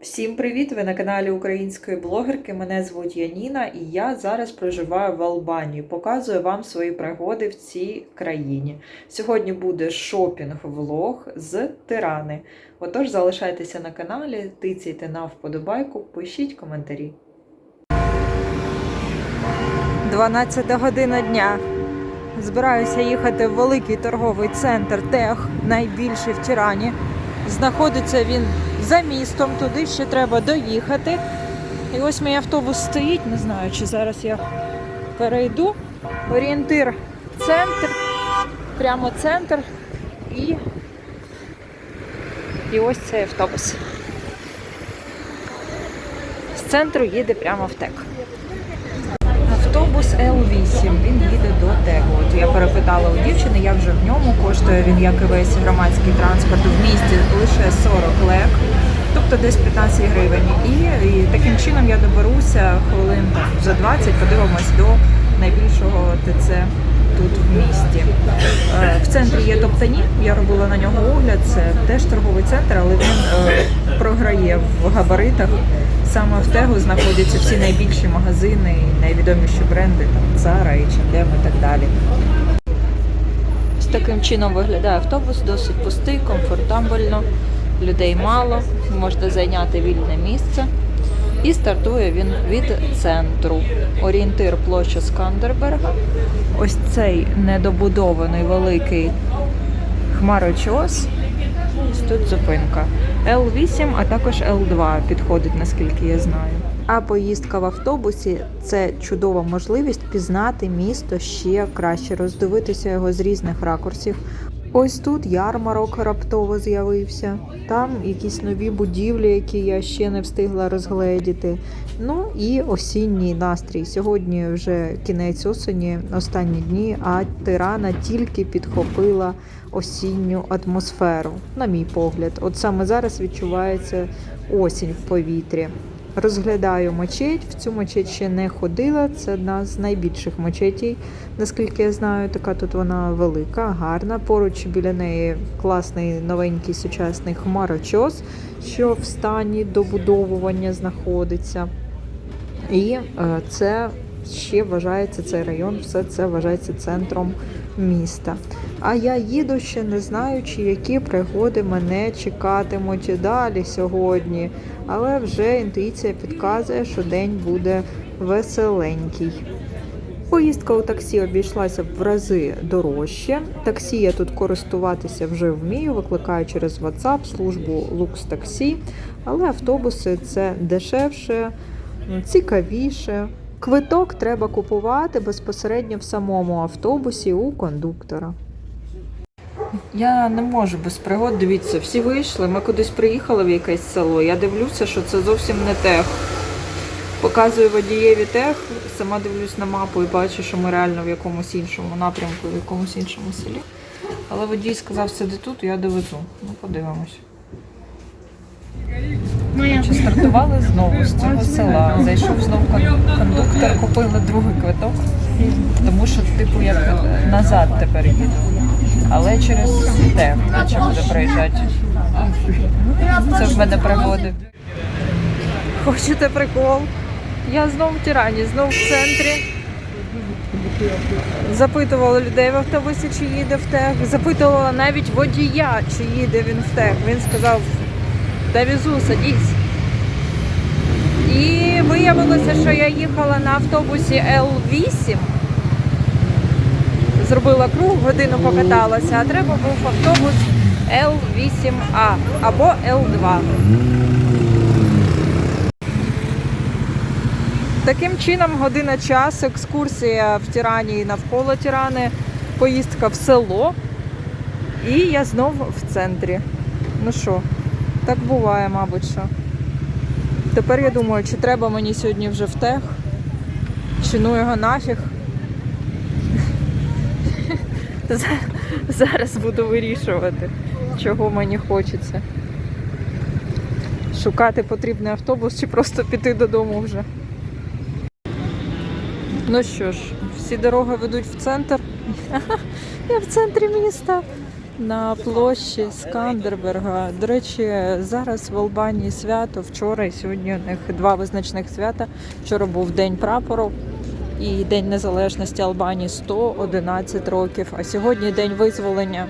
Всім привіт! Ви на каналі української блогерки. Мене звуть Яніна, і я зараз проживаю в Албанії. Показую вам свої пригоди в цій країні. Сьогодні буде шопінг-влог з Тирани. Отож, залишайтеся на каналі, тицяйте на вподобайку, пишіть коментарі. 12 година дня. Збираюся їхати в великий торговий центр Тех, найбільший в Тирані. Знаходиться він за містом, туди ще треба доїхати. І ось мій автобус стоїть, не знаю, чи зараз я перейду. Орієнтир центр, прямо центр і, і ось цей автобус. З центру їде прямо в ТЕК. Автобус Л8, він їде до Тегу. От я перепитала у дівчини, як вже в ньому коштує він, як і весь громадський транспорт в місті лише 40 лек, тобто десь 15 гривень. І, і таким чином я доберуся хвилин за 20, подивимось до найбільшого ТЦ тут в місті. Е, В центрі є топтані, я робила на нього огляд. Це теж торговий центр, але він е, програє в габаритах. Саме в Тегу знаходяться всі найбільші магазини найвідоміші бренди, там Zara, H&M і так далі. Ось таким чином виглядає автобус, досить пустий, комфортабельно, людей мало, можна зайняти вільне місце. І стартує він від центру. Орієнтир площа Скандерберга. Ось цей недобудований великий хмарочос. Ось тут зупинка. Л8, а також Л2 підходить, наскільки я знаю. А поїздка в автобусі це чудова можливість пізнати місто ще краще, роздивитися його з різних ракурсів. Ось тут ярмарок раптово з'явився. Там якісь нові будівлі, які я ще не встигла розгледіти. Ну і осінній настрій. Сьогодні вже кінець осені, останні дні, а Тирана тільки підхопила осінню атмосферу, на мій погляд. От саме зараз відчувається осінь в повітрі. Розглядаю мечеть. В цю мечеть ще не ходила. Це одна з найбільших мечетей, наскільки я знаю. Така тут вона велика, гарна. Поруч біля неї класний новенький сучасний хмарочос, що в стані добудовування знаходиться. І е, це ще вважається цей район, все це вважається центром міста. А я їду ще не знаючи, які пригоди мене чекатимуть далі сьогодні. Але вже інтуїція підказує, що день буде веселенький. Поїздка у таксі обійшлася в рази дорожче. Таксі я тут користуватися вже вмію, викликаю через WhatsApp службу Lux Таксі, але автобуси це дешевше, цікавіше. Квиток треба купувати безпосередньо в самому автобусі у кондуктора. Я не можу без пригод. Дивіться, всі вийшли. Ми кудись приїхали в якесь село. Я дивлюся, що це зовсім не тех. Показую водієві тех, сама дивлюсь на мапу і бачу, що ми реально в якомусь іншому напрямку, в якомусь іншому селі. Але водій сказав, сиди тут, я довезу. Ну, подивимось. Чи стартували знову з цього села. Зайшов знову кондуктор, купили другий квиток, тому що, типу, як назад тепер їду. Але через те, наче буде приїжджати. Це в мене пригоди. Хочете прикол? Я знову в Тирані, знову в центрі. Запитувала людей в автобусі, чи їде в ТЕК. Запитувала навіть водія, чи їде він в ТЕК. Він сказав, довезу, садись. І виявилося, що я їхала на автобусі Л8. Зробила круг, годину покаталася, а треба був автобус Л8А або Л2. Таким чином, година час, екскурсія в Тирані і навколо Тирани, поїздка в село. І я знов в центрі. Ну що, так буває, мабуть, що. Тепер я думаю, чи треба мені сьогодні вже в тех, чи ну його нафіг. За- Зараз буду вирішувати, чого мені хочеться. Шукати потрібний автобус чи просто піти додому вже. Ну що ж, всі дороги ведуть в центр. Я в центрі міста. на площі Скандерберга. До речі, зараз в Албанії свято. Вчора і сьогодні у них два визначних свята. Вчора був День прапору і День Незалежності Албанії 111 років. А сьогодні День визволення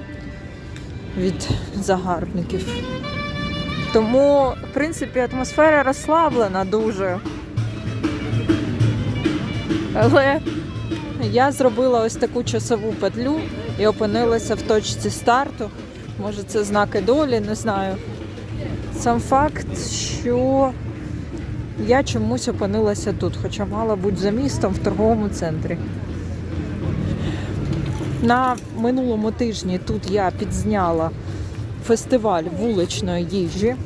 від загарбників. Тому, в принципі, атмосфера розслаблена дуже. Але я зробила ось таку часову петлю і опинилася в точці старту. Може, це знаки долі, не знаю. Сам факт, що я чомусь опинилася тут, хоча мала бути за містом в торговому центрі. На минулому тижні тут я підзняла фестиваль вуличної їжі.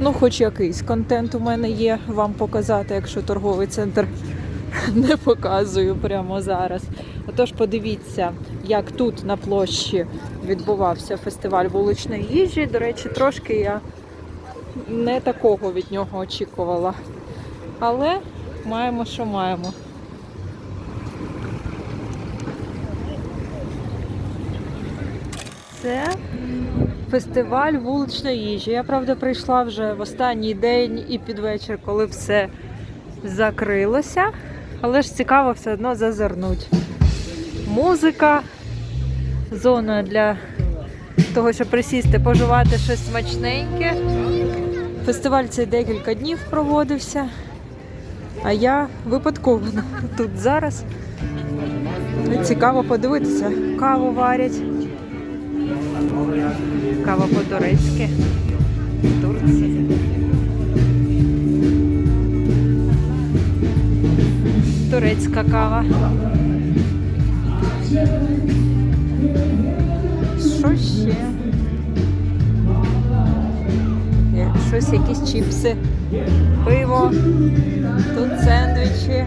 Ну, хоч якийсь контент у мене є вам показати, якщо торговий центр не показую прямо зараз. Отож, подивіться, як тут на площі відбувався фестиваль вуличної їжі. До речі, трошки я не такого від нього очікувала. Але маємо, що маємо. Це фестиваль вуличної їжі. Я правда прийшла вже в останній день і під вечір, коли все закрилося. Але ж цікаво все одно зазирнуть. Музика, зона для того, щоб присісти, пожувати щось смачненьке. Фестиваль цей декілька днів проводився. А я випадково тут зараз. Цікаво подивитися. Каву варять. Кава по-турецьки. Турції. Турецька кава. Що ще? Щось, якісь чіпси, пиво, тут сендвічі.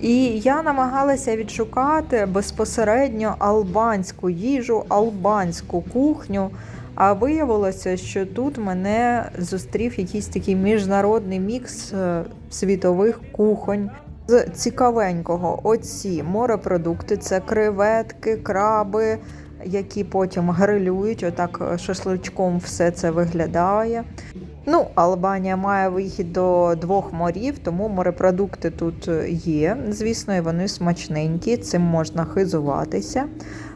І я намагалася відшукати безпосередньо албанську їжу, албанську кухню. А виявилося, що тут мене зустрів якийсь такий міжнародний мікс е, світових кухонь. З цікавенького оці морепродукти це креветки, краби, які потім грилюють. Отак е, шашличком все це виглядає. Ну, Албанія має вихід до двох морів, тому морепродукти тут є. Звісно, і вони смачненькі, цим можна хизуватися.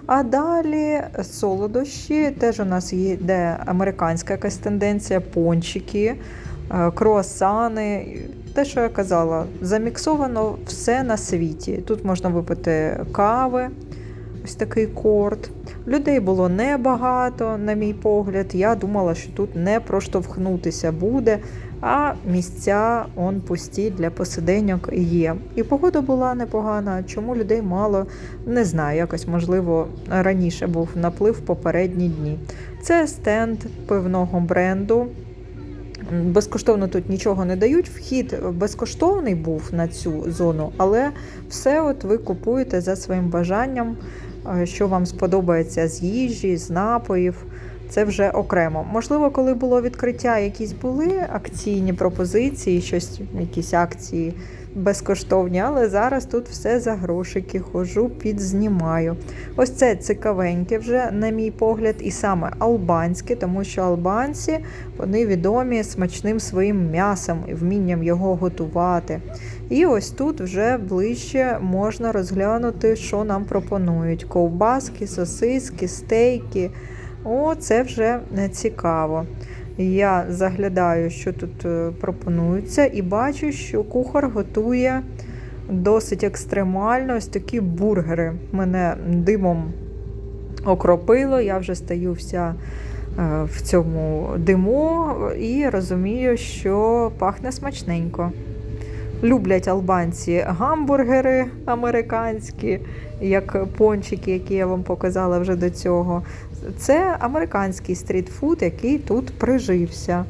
А далі солодощі. Теж у нас йде американська якась тенденція, пончики, е, круасани. Те, що я казала, заміксовано все на світі. Тут можна випити кави, ось такий корт. Людей було небагато, на мій погляд. Я думала, що тут не проштовхнутися буде, а місця он пусті для посиденьок є. І погода була непогана. Чому людей мало, не знаю. Якось, можливо, раніше був наплив попередні дні. Це стенд пивного бренду. Безкоштовно тут нічого не дають. Вхід безкоштовний був на цю зону, але все от ви купуєте за своїм бажанням, що вам сподобається з їжі, з напоїв. Це вже окремо. Можливо, коли було відкриття, якісь були акційні пропозиції, щось, якісь акції безкоштовні, але зараз тут все за грошики, хожу, підзнімаю. Ось це цікавеньке вже, на мій погляд, і саме албанське, тому що албанці вони відомі смачним своїм м'ясом і вмінням його готувати. І ось тут вже ближче можна розглянути, що нам пропонують: ковбаски, сосиски, стейки. О, це вже цікаво. Я заглядаю, що тут е, пропонується, і бачу, що кухар готує досить екстремально ось такі бургери. Мене димом окропило, я вже стою вся е, в цьому диму і розумію, що пахне смачненько. Люблять албанці гамбургери американські, як пончики, які я вам показала вже до цього. Це американський стрітфуд, який тут прижився.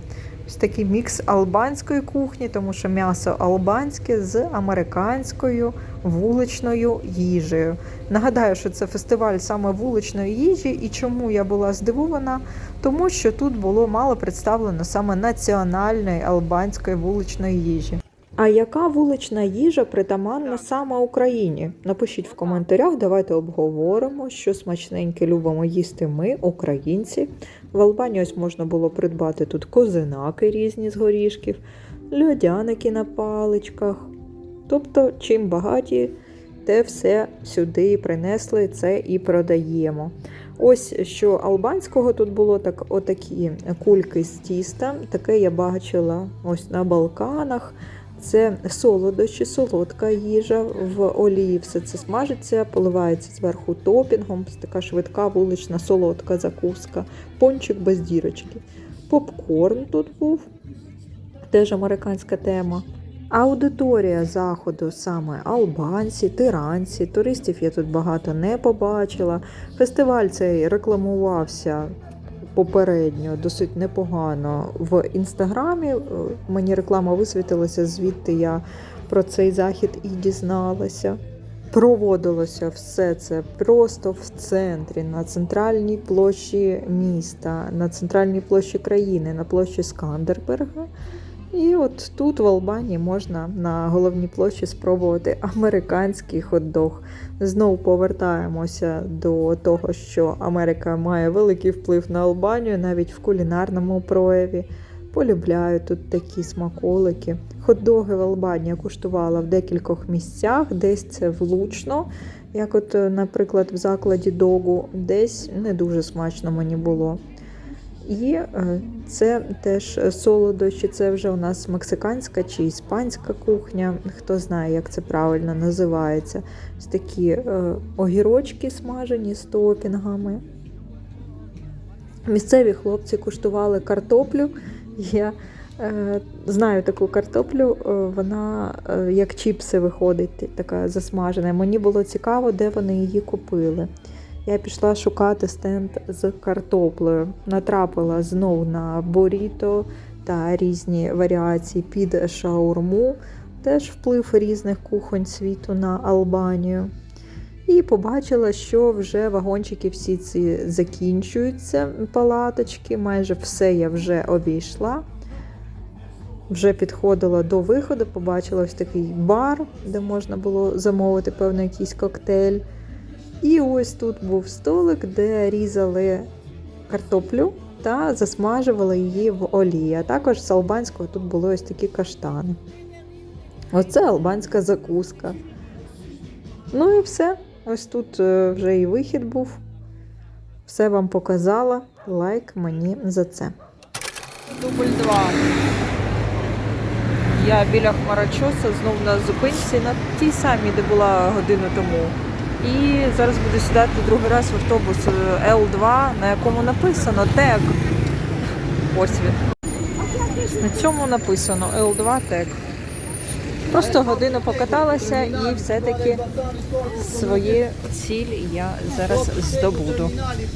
Ось такий мікс албанської кухні, тому що м'ясо албанське з американською вуличною їжею. Нагадаю, що це фестиваль саме вуличної їжі, і чому я була здивована, тому що тут було мало представлено саме національної албанської вуличної їжі. А яка вулична їжа притаманна саме Україні? Напишіть в коментарях, давайте обговоримо, що смачненьке любимо їсти ми, українці. В Албанії ось можна було придбати тут козинаки різні з горішків, льодяники на паличках. Тобто, чим багаті, те все сюди принесли, це і продаємо. Ось що албанського тут було, так отакі кульки з тіста. Таке я бачила ось на Балканах. Це солодощі, солодка їжа в олії. Все це смажиться, поливається зверху топінгом. Така швидка вулична солодка закуска, пончик без дірочки. Попкорн тут був, теж американська тема. Аудиторія заходу саме албанці, тиранці. Туристів я тут багато не побачила. Фестиваль цей рекламувався попередньо досить непогано в інстаграмі. Е, Мені реклама висвітилася, звідти я про цей захід і дізналася. Проводилося все це просто в центрі, на центральній площі міста, на центральній площі країни, на площі Скандерберга. І от тут в Албанії можна на головній площі спробувати американський хот-дог. Знову повертаємося до того, що Америка має великий вплив на Албанію, навіть в кулінарному прояві. Полюбляю тут такі смаколики. Хот-доги в Албанії я куштувала в декількох місцях, десь це влучно, як от, наприклад, в закладі догу, десь не дуже смачно мені було. І е, це теж солодощі, це вже у нас мексиканська чи іспанська кухня. Хто знає, як це правильно називається. Ось такі е, огірочки смажені з топінгами. Місцеві хлопці куштували картоплю. Я е, знаю таку картоплю, вона як чіпси виходить, така засмажена. Мені було цікаво, де вони її купили. Я пішла шукати стенд з картоплею. Натрапила знов на боріто та різні варіації під шаурму, теж вплив різних кухонь світу на Албанію. І побачила, що вже вагончики всі ці закінчуються, палаточки. Майже все я вже обійшла. Вже підходила до виходу, побачила ось такий бар, де можна було замовити певно якийсь коктейль. І ось тут був столик, де різали картоплю та засмажували її в олії. А також з албанського тут були ось такі каштани. Оце албанська закуска. Ну і все. Ось тут е, вже і вихід був. Все вам показала. Лайк мені за це. Дубль 2. Я біля Хмарочоса знов на зупинці, на тій самій, де була годину тому. І зараз буду сідати другий раз в автобус е, Л2, на якому написано ТЕК. Ось він. На цьому написано Л2 ТЕК. Просто годину покаталася і все-таки свої цілі я зараз здобуду. Далі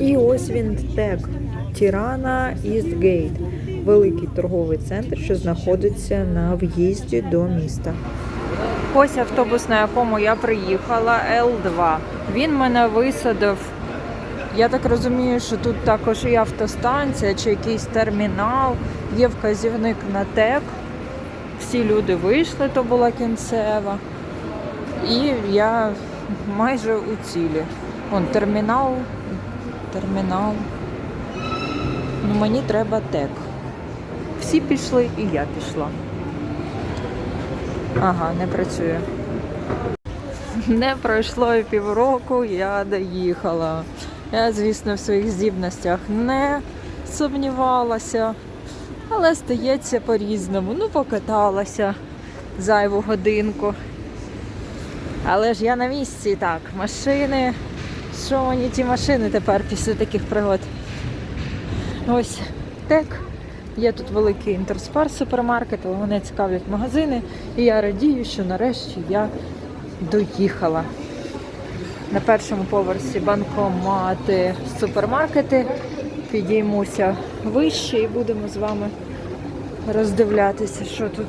І ось він ТЕК Тірана Істгейт, великий торговий центр, що знаходиться на в'їзді до міста. Ось автобус, на якому я приїхала, Л2. Він мене висадив. Я так розумію, що тут також і автостанція, чи якийсь термінал, є вказівник на ТЕК. Всі люди вийшли, то була кінцева. І я майже у цілі. Вон термінал, термінал. Ну, мені треба тек. Всі пішли і я пішла. Ага, не працює. Не пройшло і півроку, я доїхала. Я, звісно, в своїх здібностях не сумнівалася, але стається по-різному. Ну, покаталася зайву годинку. Але ж я на місці так. Машини. Що мені ті машини тепер після таких пригод? Ось тек. Є тут великий інтерспар супермаркет, але мене цікавлять магазини. І я радію, що нарешті я доїхала. На першому поверсі банкомати, супермаркети. Підіймуся вище і будемо з вами роздивлятися, що тут.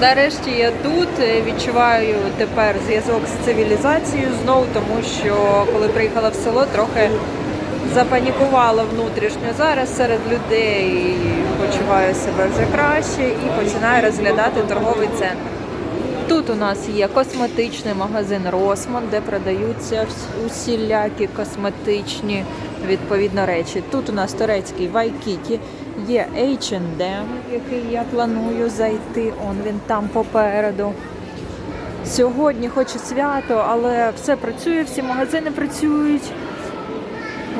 Нарешті я тут е, відчуваю тепер зв'язок з цивілізацією знову, тому що коли приїхала в село, трохи запанікувала внутрішньо. Зараз серед людей почуваю себе вже краще і починаю розглядати торговий центр. Тут у нас є косметичний магазин Росман, де продаються усілякі косметичні відповідно речі. Тут у нас турецький Вайкікі, є H&M, який я планую зайти. Он він там попереду. Сьогодні хоч і свято, але все працює, всі магазини працюють.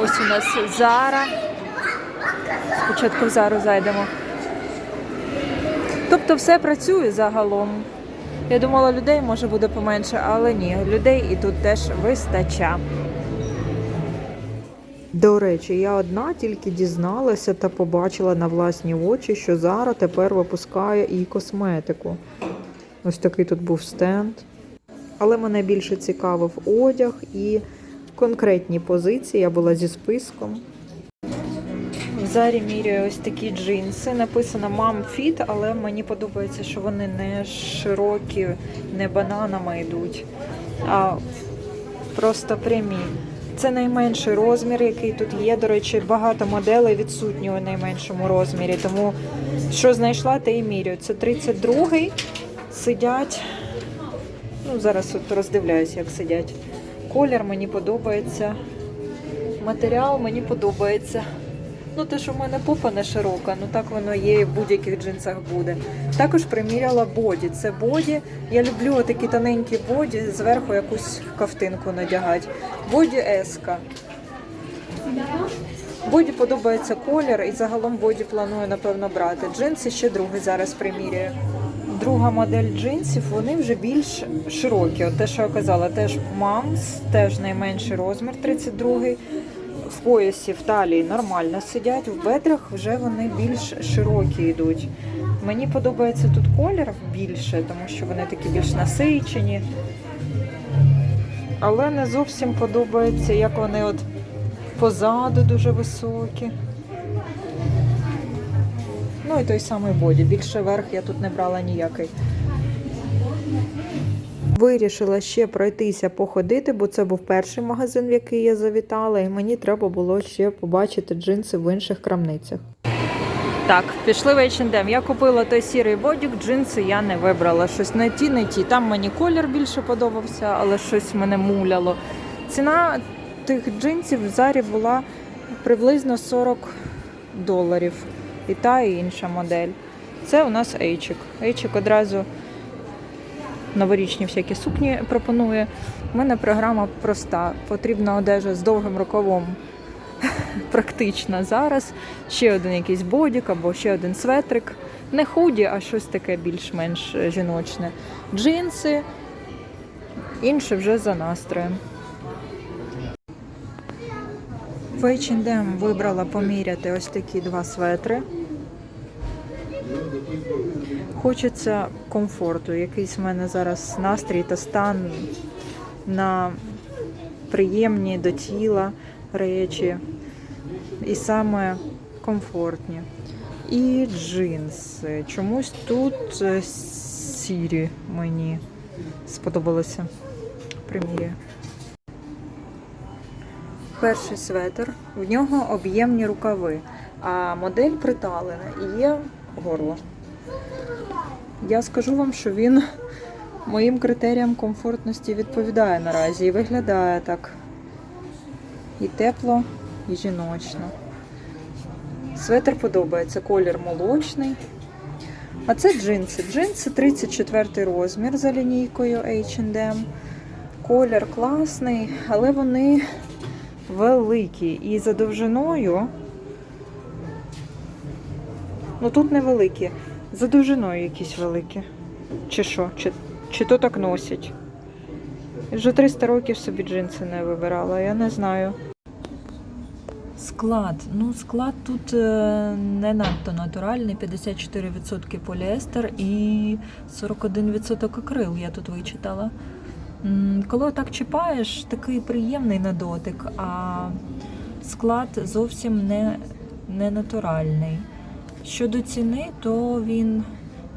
Ось у нас Зара. Спочатку в Зару зайдемо. Тобто все працює загалом. Я думала, людей може буде поменше, але ні, людей і тут теж вистача. До речі, я одна тільки дізналася та побачила на власні очі, що Зара тепер випускає і косметику. Ось такий тут був стенд. Але мене більше цікавив одяг і конкретні позиції. Я була зі списком. Зарі міряю ось такі джинси. Написано Mom Fit, але мені подобається, що вони не широкі, не бананами йдуть, а просто прямі. Це найменший розмір, який тут є. До речі, багато моделей відсутні у найменшому розмірі. Тому що знайшла, те і міряю. Це 32-й. Сидять. Ну, зараз от роздивляюся, як сидять. Колір мені подобається. Матеріал мені подобається. Ну, те, що в мене попа не широка, ну так воно є і в будь-яких джинсах буде. Також приміряла боді. Це боді. Я люблю такі тоненькі боді, зверху якусь ковтинку надягати. Боді еска. Боді подобається колір і загалом боді планую, напевно, брати. Джинси ще другий зараз приміряю. Друга модель джинсів, вони вже більш широкі. От те, що я казала, теж мамс, теж найменший розмір 32-й. В поясі, в талії нормально сидять, в бедрах вже вони більш широкі йдуть. Мені подобається тут колір більше, тому що вони такі більш насичені. Але не зовсім подобається, як вони от позаду дуже високі. Ну і той самий боді. Більше верх я тут не брала ніякий. Вирішила ще пройтися походити, бо це був перший магазин, в який я завітала, і мені треба було ще побачити джинси в інших крамницях. Так, пішли в H&M. Я купила той сірий бодік, джинси я не вибрала. Щось не ті, не ті. Там мені колір більше подобався, але щось мене муляло. Ціна тих джинсів в зарі була приблизно 40 доларів. І та, і інша модель. Це у нас Ейчик. Ейчик одразу новорічні всякі сукні пропонує. У мене програма проста. Потрібна одежа з довгим рукавом. Практично зараз. Ще один якийсь бодік або ще один светрик. Не худі, а щось таке більш-менш жіночне. Джинси, інше вже за настроєм. В H&M вибрала поміряти ось такі два светри. Хочеться комфорту. Якийсь в мене зараз настрій та стан на приємні до тіла речі. І саме комфортні. І джинси. Чомусь тут е, сірі мені сподобалося. Примірюю. Перший светр, в нього об'ємні рукави, а модель приталена і є горло. Я скажу вам, що він моїм критеріям комфортності відповідає наразі і виглядає так і тепло, і жіночно. Светр подобається, колір молочний. А це джинси. Джинси 34 розмір за лінійкою H&M. Колір класний, але вони великі. І за довжиною. Ну тут невеликі. За довжиною якісь великі. Чи що? Чи, чи то так носять? Вже 300 років собі джинси не вибирала, я не знаю. Склад. Ну, склад тут е, не надто натуральний, 54% поліестер і 41% акрил, я тут вичитала. Коли так чіпаєш, такий приємний на дотик, а Склад зовсім не, не натуральний. Щодо ціни, то він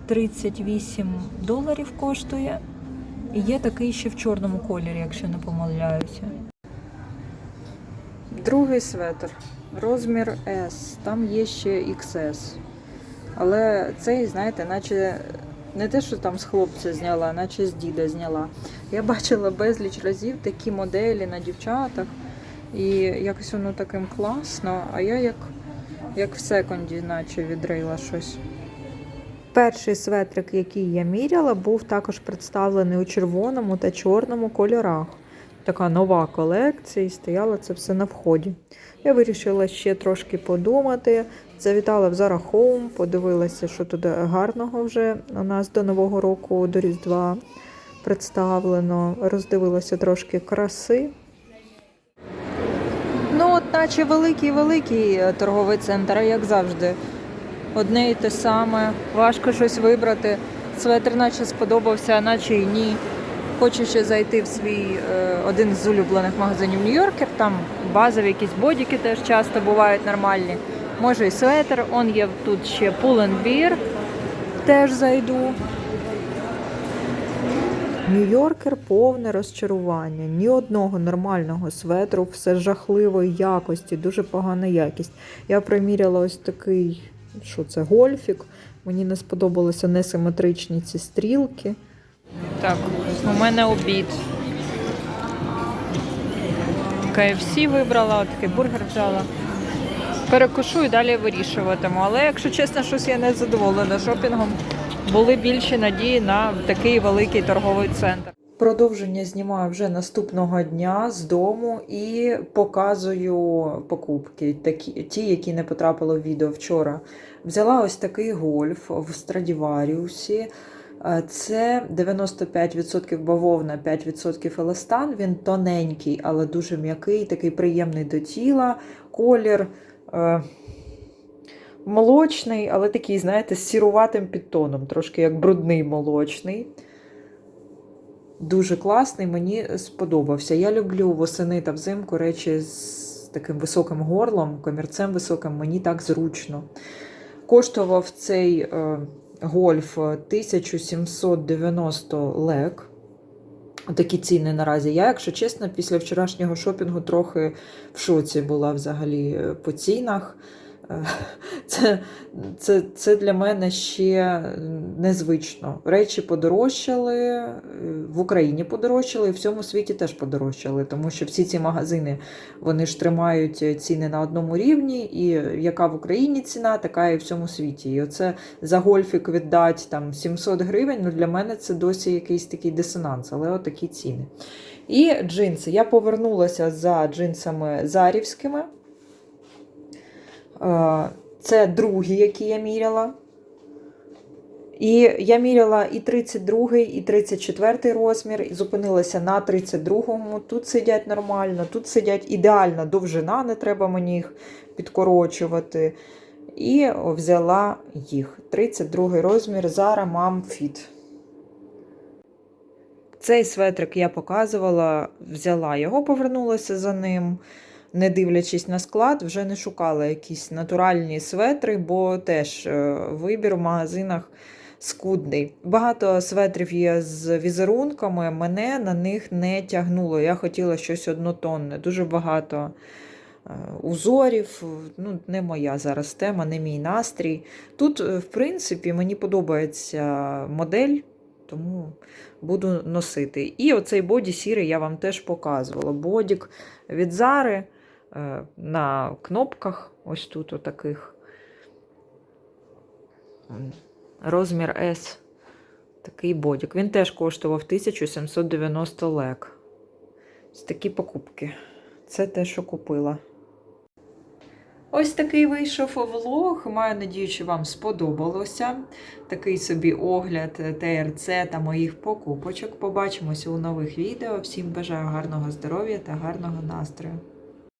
38 доларів коштує. І є такий ще в чорному кольорі, якщо не помиляюся. Другий светр. Розмір S. Там є ще XS. Але цей, знаєте, наче не те, що там з хлопця зняла, наче з діда зняла. Я бачила безліч разів такі моделі на дівчатах. І якось воно таким класно, а я як, як в секонді, наче відрила щось. Перший светрик, який я міряла, був також представлений у червоному та чорному кольорах. Така нова колекція, і стояло це все на вході. Я вирішила ще трошки подумати. Завітала в Zara Home, подивилася, що тут гарного вже у нас до Нового року, до Різдва представлено. Роздивилася трошки краси. Наче великий-великий е, торговий центр, як завжди. Одне і те саме. Важко щось вибрати. Светр наче сподобався, наче і ні. Хочу ще зайти в свій е, один з улюблених магазинів Нью-Йоркер. Там базові якісь бодіки теж часто бувають нормальні. Може і светр. Он є тут ще Pull&Bear. Теж зайду. Нью-Йоркер повне розчарування. Ні одного нормального светру, все жахливої якості, дуже погана якість. Я приміряла ось такий, що це, гольфік. Мені не сподобалися несиметричні ці стрілки. Так, у мене обід. KFC вибрала, такий бургер взяла. Перекушу і далі вирішуватиму. Але якщо чесно, щось я не задоволена шопінгом. Були більші надії на такий великий торговий центр. Продовження знімаю вже наступного дня з дому і показую покупки, такі, ті, які не потрапили в відео вчора. Взяла ось такий гольф в Страдіваріусі. Е, Це 95% бавовна, 5% еластан. Він тоненький, але дуже м'який, такий приємний до тіла. Колір е, молочний, але такий, знаєте, з сіруватим підтоном, трошки як брудний молочний. Дуже класний, мені сподобався. Я люблю восени та взимку речі з таким високим горлом, комірцем високим, мені так зручно. Коштував цей е, гольф 1790 лек. Такі ціни наразі. Я, якщо чесно, після вчорашнього шопінгу трохи в шоці була взагалі е, по цінах. Це, це, це для мене ще незвично. Речі подорожчали, е, в Україні подорожчали, і в всьому світі теж подорожчали, тому що всі ці магазини вони ж тримають ціни на одному рівні, і яка в Україні ціна, така і в всьому світі. І оце за гольфік віддати там 700 гривень. Ну для мене це досі якийсь такий дисонанс, але отакі ціни. І джинси. Я повернулася за джинсами зарівськими. Е, Це другі, які я міряла. І я міряла і 32, і 34 розмір, і зупинилася на 32-му. Тут сидять нормально, тут сидять ідеальна довжина, не треба мені їх підкорочувати. І взяла їх. 32 розмір Zara Mom Fit. Цей светрик я показувала, взяла його, повернулася за ним. Не дивлячись на склад, вже не шукала якісь натуральні светри, бо теж е, вибір в магазинах скудний. Багато светрів є з візерунками, мене на них не тягнуло. Я хотіла щось однотонне, дуже багато е, узорів. Ну, не моя зараз тема, не мій настрій. Тут, е, в принципі, мені подобається модель, тому буду носити. І оцей боді сірий я вам теж показувала. Бодік від Зари на кнопках, ось тут отаких. Розмір S. Такий бодік. Він теж коштував 1790 лек. Ось такі покупки. Це те, що купила. Ось такий вийшов влог. Маю надію, що вам сподобалося. Такий собі огляд ТРЦ та моїх покупочок. Побачимося у нових відео. Всім бажаю гарного здоров'я та гарного настрою.